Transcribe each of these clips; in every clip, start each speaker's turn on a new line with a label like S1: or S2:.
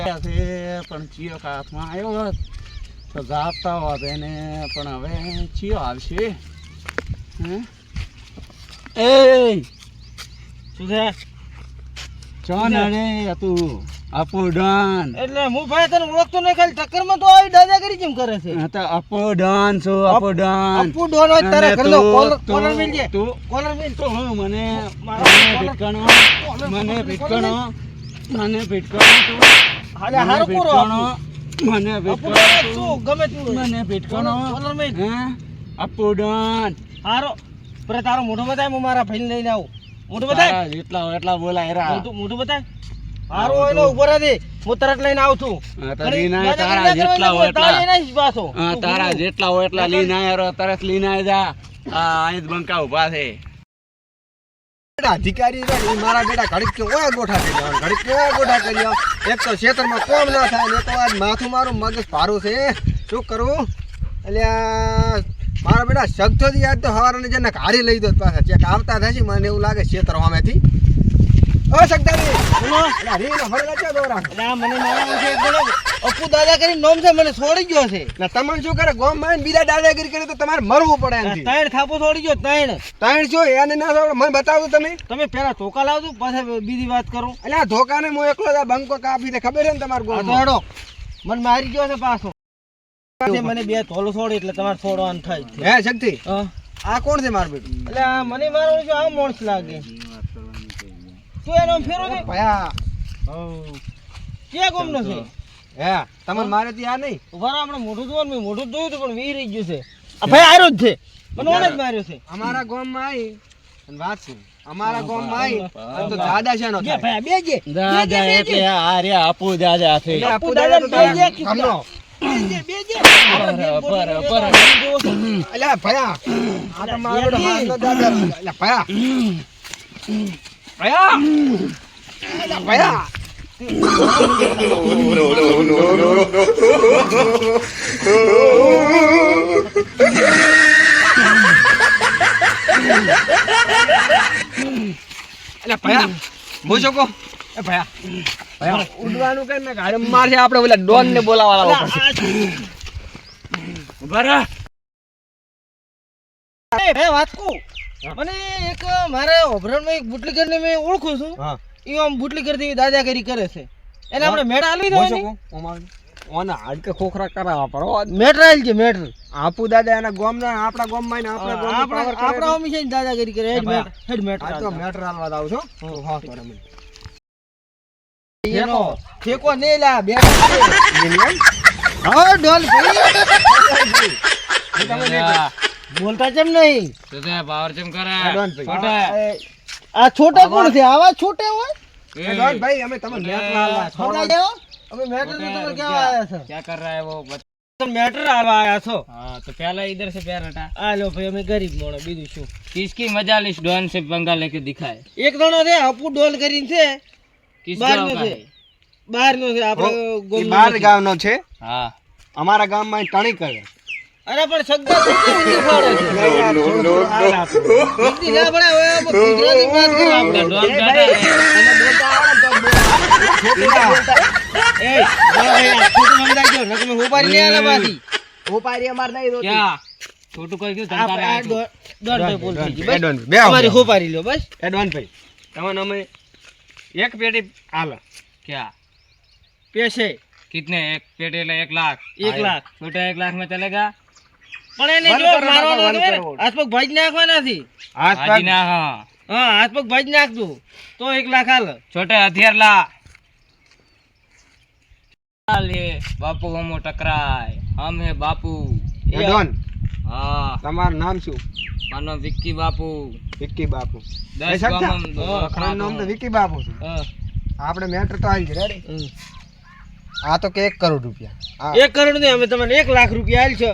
S1: પણ ચિયો હાથમાં આવ્યો હોત તો ગાપતા હોત એને પણ હવે ચિયો આવશે એ
S2: શું છે?
S1: ચોન અરે તું અપુ
S2: એટલે હું ભાઈ તને ઓળખતો નહીં ખાલી ટક્કરમાં તો આવી દાદાગીરી કેમ કરે છે?
S1: હા તો અપુ ડોન છું અપુ ડોન.
S2: અપુ ડોન હોય તારા
S1: અને
S2: ઘરનો કોલર મિલ જાય
S1: તું.
S2: કોલર મિલ.
S1: તો હું મને મને ભીટકણો મને ભીટકણો મને ભીટકણો તું.
S2: હાલે પૂરો
S1: મને ભીટકણો
S2: ગમે.
S1: મને ભીટકણો
S2: કોલર હારો. પર તારો મોઢો બતાય હું મારા ભાઈને લઈને આવું. મોઢો બતાય?
S1: એટલા એટલા બોલાય રા.
S2: તું મોઢું બતાય? હારો એનો ઉપર ઊભો રહે હું તરત લઈને આવું છું.
S1: તારા જેટલા હોય એટલા. તારા જેટલા હોય એટલા લઈને આવ્યો તરત લઈને જા. આ અહીં જ બંકા ઊભા છે.
S3: અધિકારી છે મારા બેટા ઘડીક કે ગોઠા કરી આવો, ઘડીક કે ગોઠા કરી આવો. એક તો કોમ ના થાય ને આજ માથું મારું મગજ ભારું છે. શું કરું? એટલે મારા બેટા શબ્દોથી યાદ તો હવારે જેને હારી લઈ દો પાછા ચેક આવતા થશે મને એવું લાગે ખેતર સામેથી. ઓ દોરા.
S2: મને છે અપુ દાદા નોમ છે મને છોડી ગયો છે.
S3: ને તમને શું કરે? ગોમમાં બીજા દાદાગીરી કરે તો તમારે મરવું પડે
S2: ત્રણ થાપો છોડી ગયો ત્રણ.
S3: ત્રણ એને ના આવડે મને બતાવો તમે.
S2: તમે પેલા ધોકા લાવજો પાછા બીજી વાત કરું.
S3: એટલે આ ધોકાને હું એકલો જ બંકો કાપી દે ખબર છે ને તમારે ગોમ
S2: હેડો મને મારી ગયો છે પાછો. મને બે થોલો છોડી એટલે તમારે છોડવાનું થાય.
S3: હે શક્તિ આ કોણ છે મારું બેટું?
S2: એટલે મને મારો જો આ મોણસ લાગે. તું એનો ફેરો છે?
S3: ભયા
S2: ક્યાં ગમનો છે?
S3: હે તમને મારે ત્યાં નહીં.
S2: ઊભા આપણે મોઢું જોવાનું મેં મોઢું જોયું હતું પણ વી રહી ગયું છે. આ ભાઈ આર્યો જ છે. મને ઓને જ માર્યો છે.
S3: અમારા ગામમાં આવી અને વાત છે અમારા ગામમાં આવી અને તો દાદા છે નો
S2: ભાઈ બે જે.
S1: દાદા એટલે આ રે આપુ દાદા છે.
S2: આપુ
S3: દાદા
S2: બે જે
S1: પર.
S3: અલ્યા ભયા આ તો મારો દાદા. અલ્યા ભયા. ભયા! ભયા ઉડવાનું કઈ ને ગાડી મારશે આપણે ઓલા ડોન ને બોલાવાળા પડશે.
S2: એ વાત કહું? મને એક મારે ઓભરણમાં એક બુટલી કરીને મેં ઓળખું છું.
S3: હા.
S2: એ આમ બુટલી કરતી દાદાગીરી કરે છે. એને આપણે મેળ આલવી
S3: હું
S2: દો
S3: શું કહું? ઓમાં ઓના હાડકે ખોખરા કરાવવા પડે
S2: મેટરાઈલ છે મેટર.
S3: આપુ દાદા એના ગોમના આપણા ગોમમાં ને આપણા ગોમ
S2: આપણા આપણા ઓમી છે દાદાગીરી કરે. હેડ મેટર હેડ મેટર
S3: આ તો મેટર આલવા આવું છો. હા. તો મને
S2: એનો ઠેકો ને લા બે હા ડોલ ભાઈ
S1: દાદા,
S2: બોલતા કેમ નહીં?
S1: તો તે પાવર કેમ કરે છોટે
S2: આ છોટે કોણ છે? આવા છોટે હોય?
S3: ભાઈ અમે તમે મેટ લાવા
S2: છોટા દેવો? અમે મેટર તો તમે ક્યાં આયા છો?
S1: ક્યાં કર રહા હે વો
S2: તમે મેટર આવા આયા છો?
S1: હા તો પહેલા ઇધર સે પ્યાર
S2: આ લો ભાઈ અમે ગરીબ મોણો બીજું શું?
S1: કિસકી મજા લીસ ડોન સે બંગા લેકે દેખાય.
S2: એક જણો છે હપુ ડોલ કરીને છે. કિસકો
S1: છે.
S2: બહાર નો છે આપણો
S3: બહાર
S2: ગામનો
S3: છે.
S1: હા.
S3: અમારા ગામમાં ટણી કરે.
S2: અરે પણ શબ્દ હિન્દી ફાડે છે હિન્દી ના પડે હવે આપણે ગુજરાતી વાત કરો આપણે
S1: डॉन दादा है।
S2: એ બોલો ભાઈ આ ખોટું સમજાવજો નકર મેં હોપારી નહીં આલા બાથી
S3: ઉપારી અમાર નહીં રોતી.
S1: क्या छोटू को क्यों
S2: આ
S1: धमका रहा
S2: આ
S1: है तू?
S2: દોઢ દોઢ ભાઈ બોલ થઈ ગઈ
S3: એ
S2: બસ
S3: ડોન બે આવો.
S2: તમારી હોપારી લ્યો બસ
S3: એ ડોન ભાઈ તમને અમે એક પેટી હાલ
S1: क्या
S2: પેશે
S1: कितने एक पेटे ले एक लाख
S2: એક લાખ
S1: छोटा एक लाख में चलेगा
S2: પણ એને જો મારવાનો હતો ને હાથપગ
S3: ભાઈ
S1: નાખવાનાથી
S3: હાથપગ?
S1: ના હા.
S2: હા હાથપગ ભાઈ નાખ તું તો એક લાખ હાલ.
S1: છોટે હથિયાર લા લે બાપુ હમો ટકરાય. હમ હે
S3: બાપુ. ડોન.
S1: હા.
S3: તમારું નામ શું?
S1: મારું નામ
S3: વિક્કી બાપુ. વિક્કી
S1: બાપુ. દસ ગામમ
S3: મારું નામ તો વિક્કી બાપુ છે. આપણે મેટર તો આવી ગયા
S2: રે
S3: આ તો કે 1 કરોડ રૂપિયા.
S2: 1 કરોડ નહીં અમે તમને 1 લાખ રૂપિયા આલ છે.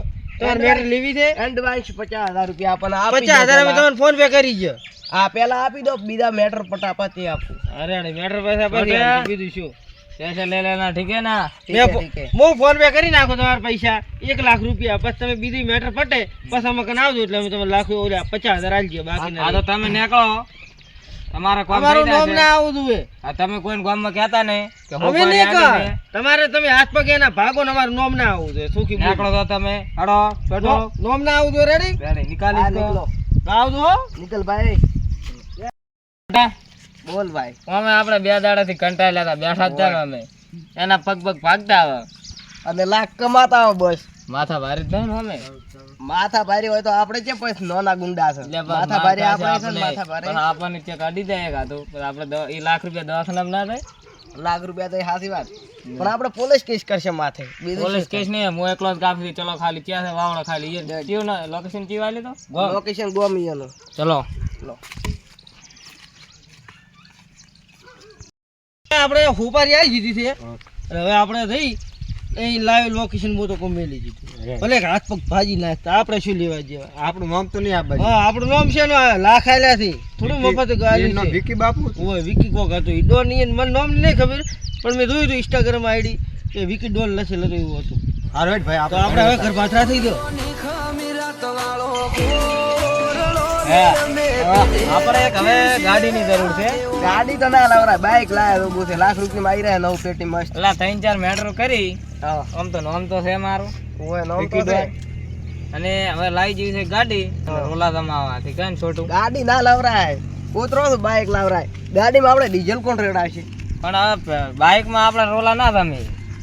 S2: ફોન પે કરી નાખો તમારા પૈસા. એક લાખ રૂપિયા. પછી તમે બીજી મેટર પટે પછી અમે આવજો એટલે અમે તમે લાખ પચાસ હજાર આલજો બાકી
S1: આ તો તમે નીકળો.
S4: તમારે
S2: અમારું નામ ના આવું જોઈએ.
S4: આ તમે કોઈ ગામમાં કહેતા નહીં. કે
S2: નહીં કર તમારે તમે હાથ પગે એના ભાગો ને અમારું નામ ના આવું જોઈએ. સુખી.
S4: નીકળો તો તમે. હડો બેઠો.
S2: નામ ના આવું જોઈએ. રેડી
S4: રેડી, નિકાલી
S5: નીકળો.
S2: આવજો હો.
S5: ભાઈ. બોલ ભાઈ.
S4: અમે આપણે બે દાડાથી કંટાળ્યા હતા. બેઠા જ હતા અમે. એના પગ પગ ભાગતા આવે
S5: અને લાખ કમાતા બસ.
S4: માથા ભારી જ થાય ને અમે.
S5: માથા ભારી હોય તો આપણે કે પછી નોના ગુંડા છે? માથા ભારી આપણે છે માથા ભારી.
S4: પણ આપણને કે કાઢી દે કા તો આપણે એ લાખ રૂપિયા દવાખાનામાં ના થાય.
S5: લાખ રૂપિયા તો સાચી વાત. પણ આપણે પોલીસ કેસ કરશે માથે.
S4: પોલીસ કેસ નહીં. હું એકલો જ કાપી ચલો ખાલી. ક્યાં છે? વાવડો ખાલી. એ કયું ના લોકેશન કયું આલે તો?
S5: લોકેશન ગોમિયાનો
S4: ચલો.
S2: આપણે હુપારી આવી દીધી છે હવે આપણે થઈ એ લાઈવ લોકેશન બહુ તો મેલી દીધું. ભલે હાથ પગ ભાજી નાખતા. આપણે શું લેવા જેવા?
S5: આપણું નામ તો નહીં આ
S2: હા આપણું નામ છે ને લાખ આલ્યા થી થોડું મફત ગાડી છે.
S5: વિકી બાપુ
S2: ઓય વિકી કોક હતો. ઈ ડોન ઈ મને નામ નહીં ખબર પણ મેં જોયું હતું ઇન્સ્ટાગ્રામ આઈડી કે વિકી ડોન લખેલ હતું એવું હતું.
S5: હારવેટ ભાઈ
S2: તો આપણે હવે ઘર પાછા થઈ ગયો.
S4: આપણે એક હવે ગાડીની જરૂર છે.
S5: ગાડી તો ના લાવરા બાઈક લાયા તો છે. લાખ રૂપિયા માં આવી રહ્યા નવ પેટી મસ્ત.
S4: એટલે ત્રણ ચાર મેટ્રો કરી. આમ તો નામ તો છે મારું.
S5: ઓય નામ તો છે.
S4: અને હવે લાવી જેવી છે ગાડી. રોલા જમાવાથી કઈ છોટું?
S5: ગાડી ના લાવરાય. કોતરો તો બાઈક લાવરાય. ગાડીમાં આપણે ડીઝલ કોણ રેડાશે
S4: પણ હવે બાઇકમાં આપણે રોલા ના તમે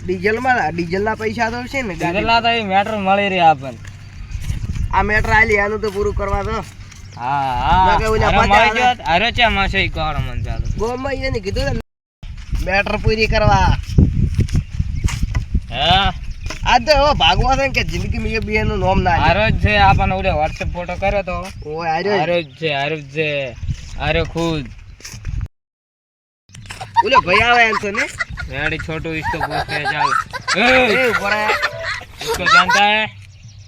S5: ડીઝલમાં ડીઝલ ના પૈસા તો છે ને
S4: કેટલા તો એ મેટર મળી રહી આપણને.
S5: આ મેટર આલી આનું તો પૂરું કરવા દો.
S4: હા હા. તો- હારો ચા માં છે મને ચાલુ
S5: ગોમાં એને કીધું ને મેટર પૂરી કરવા.
S4: હા.
S5: આ તો ભાગવા છે કે જિંદગી મેં બે નું નામ ના
S4: આરો છે આપણને ઉડે વોટ્સએપ ફોટો કર્યો તો.
S5: ઓય
S4: આરો આરો છે આરો છે આરો ખુદ.
S5: ઓલો ભાઈ આવે એમ તો ને?
S4: રેડી છોટો ઇસકો પૂછતે ચાલ.
S5: એ ઉપરા
S4: ઇસકો જાણતા હે?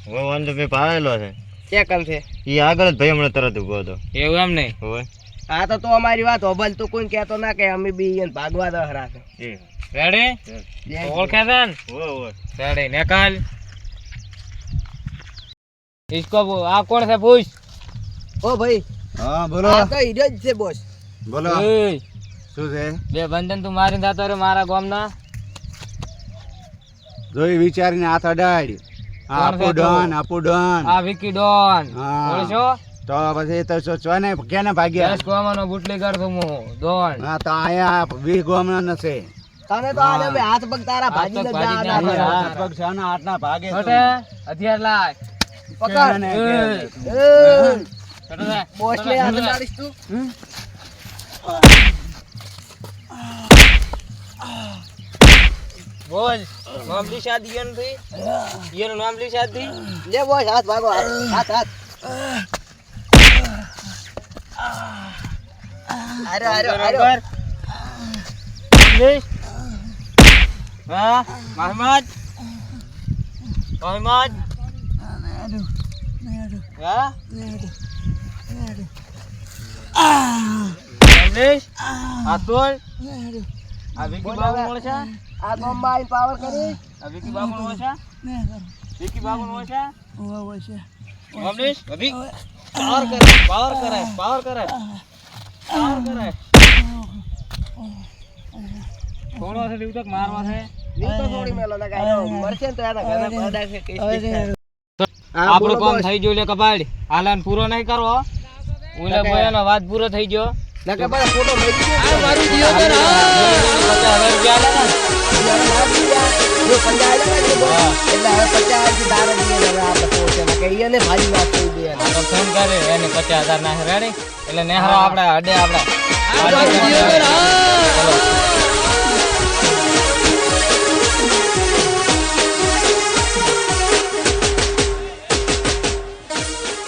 S6: ઓ વાંધો પે પાવેલો છે.
S5: કે કામ છે?
S6: ઈ આગળ જ ભાઈ હમણાં તરત ઊભો હતો.
S4: એવું એમ નહીં
S6: હોય
S5: આ તો તો અમારી વાત હોબલ તો કોઈ કહેતો ના કે અમે બી ભાગવા દહરા છે. એ.
S4: રેડી ઓળખે છે ને રેડી નિકાલ ઇસકો આ કોણ છે પૂછ
S5: ઓ ભાઈ
S1: હા બોલો.
S5: આ તો ઈડિયો જ છે બોસ.
S1: બોલો. શું છે?
S4: બે બંધન તું મારી થતો રે મારા ગામના.
S1: જોઈ વિચારીને હાથ અડાડ. આપો ડોન આપો ડોન.
S4: આ વિકી ડોન. ઓળશો
S1: તો પછી તો સોચવા ને કેને ભાગ્યા?
S4: દસ ગામનો બુટલી કરતો હું ડોન.
S1: હા તો આયા વીસ ગામનો નથી
S5: તને તો આ બે હાથ પગ તારા
S4: હાથ
S5: ભાજી ના
S4: ના
S5: ના
S4: ભાગે.
S1: પગ છાના હાથના ભાગે તો.
S4: છોટે હથિયાર લાય
S5: પકડ
S4: એ.
S1: કે-
S5: એ,
S4: છોટે જા.
S5: બોસ ને હાથ લાડીશ તું.
S4: બોલ નામ લી શાદી થઈ એનું નામ લી શાદી?
S5: લે બોસ હાથ ભાગો હાથ હાથ હાથ. અરે અરે અરે
S4: સમજીશ? હા મહમદ? મહમદ? હા? સમજીશ? હા તોલ આ વિકી બાબુ મળશે
S5: આ બોમ્બા આઈને પાવર કરી.
S4: આ વિકી બાબુ મળશે વિકી બાબુ મળશે સમજીશ? અભી? પાવર કરે પાવર કરે પાવર કરે પાવર કરે થોડો છે એવું મારવા છે?
S5: નહીં થોડી મેલો ના મરશે તો એના ઘરે બધા છે કેસ બેસ થાય. હા,
S4: આપણું કામ થઈ ગયું લે કપાડ. હાલાન પૂરો નહીં કરવો ઓલે બોયાનો વાત પૂરો થઈ ગયો.
S5: ના કે બધા ફોટો લઈ.
S4: પચાસ હજાર રૂપિયા આલે ને.
S5: જો પંજા આલ્યા ને બોસ, એટલે હવે પચાસથી તારે દીએ હવે આ બસો છે. ના કે ઈને ભારી વાત થઈ એને.
S4: તો ફોન કરે એને પચાસ હજાર નાખે રેડી એટલે નેહરો આપણે અડે આપણે. ચલો